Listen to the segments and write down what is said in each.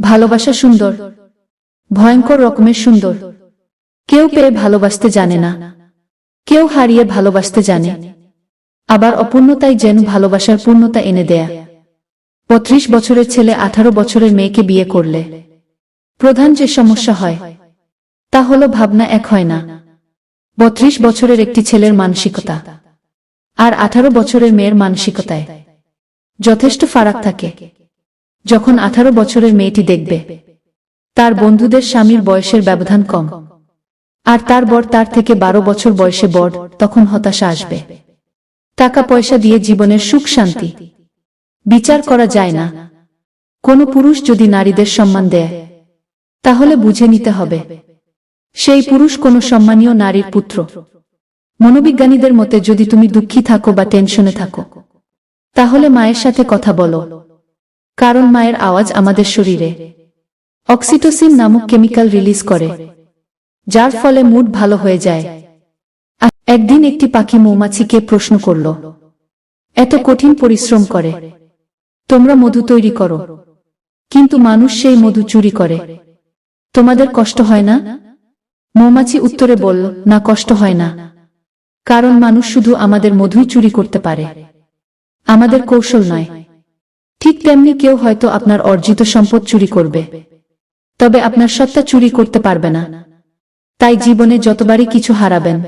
ভালোবাসা সুন্দর। ভয়ঙ্কর রকমের সুন্দর। কেউ পেয়ে ভালোবাসতে জানে না। কেউ হারিয়ে ভালোবাসতে জানে। আবার অপূর্ণতাই যেন ভালোবাসার পূর্ণতা এনে দেয়া। পঁত্রিশ বছরের ছেলে আঠারো বছরের মেয়েকে বিয়ে করলে। প্রধান যে সমস্যা হয়, তা হল ভাবনা এক হয় না। বত্রিশ বছরের একটি ছেলের মানসিকতা। আর আঠারো বছরের মেয়ের মানসিকতায়। যথেষ্ট ফারাক থাকে। যখন আঠারো বছরের মেয়েটি দেখবে, তার বন্ধুদের স্বামীর বয়সের ব্যবধান কম। আর তার বর তার থেকে বারো বছর বয়সে বড়, তখন হতাশা আসবে। টাকা পয়সা দিয়ে জীবনের সুখ শান্তি। বিচার করা যায় না। কোনো পুরুষ যদি নারীদের সম্মান দেয়, তাহলে বুঝে নিতে হবে। সেই পুরুষ কোনো সম্মানীয় নারীর পুত্র। মনোবিজ্ঞানীদের মতে যদি তুমি দুঃখী থাকো বা টেনশনে থাকো, তাহলে মায়ের সাথে কথা বলো। কারণ মায়ের আওয়াজ আমাদের শরীরে। অক্সিটোসিন নামক কেমিক্যাল রিলিজ করে, যার ফলে মুড ভালো হয়ে যায়। একদিন একটি পাখি মৌমাছিকে প্রশ্ন করল, এত কঠিন পরিশ্রম করে, তোমরা মধু তৈরি করো, কিন্তু মানুষ সেই মধু চুরি করে। তোমাদের কষ্ট হয় না? মৌমাছি উত্তরে বলল, না, কষ্ট হয় না, কারণ মানুষ শুধু আমাদের মধুই চুরি করতে পারে। আমাদের কৌশল নয় ঠিক তেমনি কেউ হয়তো আপনার অর্জিত সম্পদ চুরি করবে। তবে আপনার সত্তা চুরি করতে পারবে না। তাই জীবনে যতবারই কিছু হারাবেন,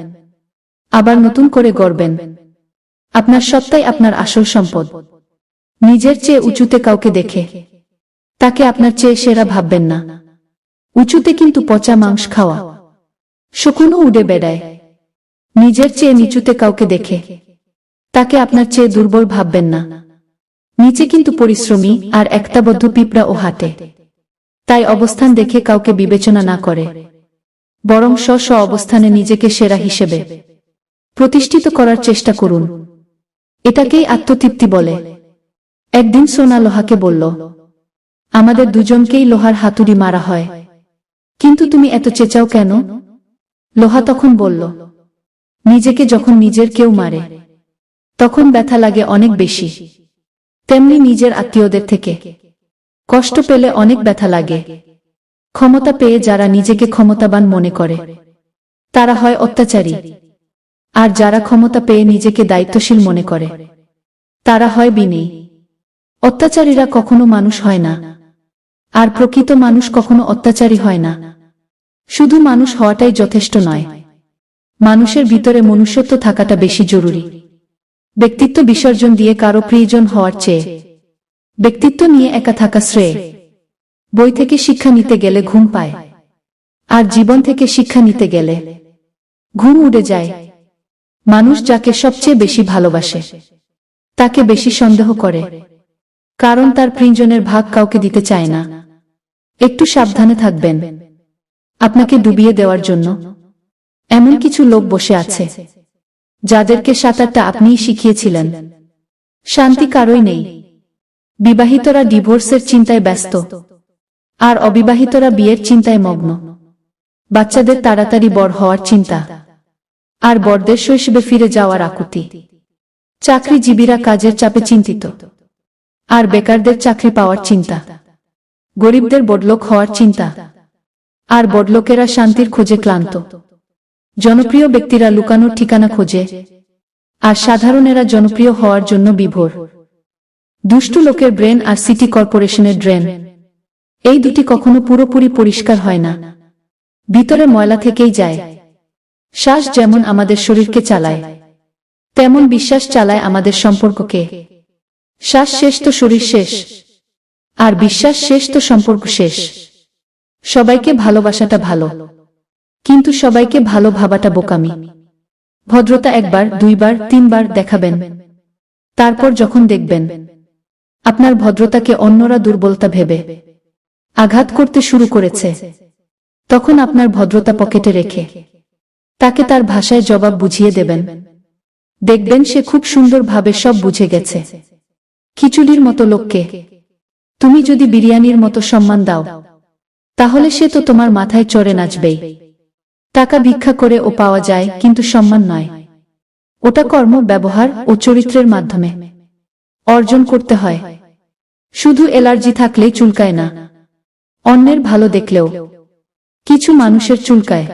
আবার নতুন করে গড়বেন। আপনার সত্তাই আপনার আসল সম্পদ। নিজের চেয়ে উঁচুতে কাউকে দেখে, তাকে আপনার চেয়ে সেরা ভাববেন না। উঁচুতে কিন্তু পচা মাংস খাওয়া, শকুনও উড়ে বেড়ায়। নিজের চেয়ে নিচুতে কাউকে দেখে, তাকে আপনার চেয়ে দুর্বল ভাববেন না। নিচে কিন্তু পরিশ্রমী আর একতাবদ্ধ পিঁপড়া ও হাতে তাই অবস্থান দেখে কাউকে বিবেচনা না করে। বরং স্ব স্ব অবস্থানে নিজেকে সেরা হিসেবে প্রতিষ্ঠিত করার চেষ্টা করুন। এটাকেই আত্মতৃপ্তি বলে। একদিন সোনা লোহাকে বলল, আমাদের দুজনকেই লোহার হাতুড়ি মারা হয়। কিন্তু তুমি এত চেঁচাও কেন? লোহা তখন বলল, নিজেকে যখন নিজের কেউ মারে, তখন ব্যথা লাগে অনেক বেশি। তেমনি নিজের আত্মীয়দের থেকে। কষ্ট পেলে অনেক ব্যথা লাগে। ক্ষমতা পেয়ে যারা নিজেকে ক্ষমতাবান মনে করে। তারা হয় অত্যাচারী। আর যারা ক্ষমতা পেয়ে নিজেকে দায়িত্বশীল মনে করে। তারা হয় বিনেই অত্যাচারীরা কখনো মানুষ হয় না। আর প্রকৃত মানুষ কখনো অত্যাচারী হয় না। শুধু মানুষ হওয়াটাই যথেষ্ট নয়। মানুষের ভিতরে মনুষ্যত্ব থাকাটা বেশি জরুরি। ব্যক্তিত্ব বিসর্জন দিয়ে কারও প্রিয়জন হওয়ার চেয়ে। ব্যক্তিত্ব নিয়ে একা থাকা শ্রেয়। বই থেকে শিক্ষা নিতে গেলে ঘুম পায়। আর জীবন থেকে শিক্ষা নিতে গেলে ঘুম উড়ে যায়। মানুষ যাকে সবচেয়ে বেশি ভালোবাসে, তাকে বেশি সন্দেহ করে। কারণ তার প্রিয়জনের ভাগ কাউকে দিতে চায় না। একটু সাবধানে থাকবেন। আপনাকে ডুবিয়ে দেওয়ার জন্য এমন কিছু লোক বসে আছে। যাদেরকে সাঁতারটা আপনিই শিখিয়েছিলেন। শান্তি কারোই নেই। বিবাহিতরা ডিভোর্সের চিন্তায় ব্যস্ত। আর অবিবাহিতরা বিয়ের চিন্তায় মগ্ন। বাচ্চাদের তাড়াতাড়ি বড় হওয়ার চিন্তা। আর বড়দের শৈশবে ফিরে যাওয়ার আকুতি। চাকরিজীবীরা কাজের চাপে চিন্তিত। আর বেকারদের চাকরি পাওয়ার চিন্তা। গরিবদের বড়লোক হওয়ার চিন্তা। আর বড়লোকেরা শান্তির খোঁজে ক্লান্ত। জনপ্রিয় ব্যক্তিরা লুকানোর ঠিকানা খোঁজে, আর সাধারণেরা জনপ্রিয় হওয়ার জন্য বিভোর। দুষ্টু লোকের ব্রেন আর সিটি কর্পোরেশনের ড্রেন। এই দুটি কখনো পুরোপুরি পরিষ্কার হয় না। ভিতরে ময়লা থেকেই যায়। শ্বাস যেমন আমাদের শরীরকে চালায়, তেমন বিশ্বাস চালায় আমাদের সম্পর্ককে। শ্বাস শেষ তো শরীর শেষ, আর বিশ্বাস শেষ তো সম্পর্ক শেষ। সবাইকে ভালোবাসাটা ভালো। কিন্তু সবাইকে ভালো ভাবাটা বোকামি। ভদ্রতা একবার, দুইবার, তিনবার দেখাবেন। তারপর যখন দেখবেন, আপনার ভদ্রতাকে অন্যরা দুর্বলতা ভেবে আঘাত করতে শুরু করেছে, তখন আপনার ভদ্রতা পকেটে রেখে তাকে তার ভাষায় জবাব বুঝিয়ে দেবেন। দেখবেন সে খুব সুন্দরভাবে সব বুঝে গেছে। খিচুড়ির মতো লোককে তুমি যদি বিরিয়ানির মতো সম্মান দাও, তাহলে সে তো তোমার মাথায় চড়ে নাচবেই। টাকা ভিক্ষা করে ও পাওয়া যায়, কিন্তু সম্মান নয়। ওটা কর্ম, ব্যবহার ও চরিত্রের মাধ্যমে। অর্জন করতে হয়। শুধু এলার্জি থাকলেই চুলকায় না। অন্যের ভালো দেখলেও। কিছু মানুষের চুলকায়।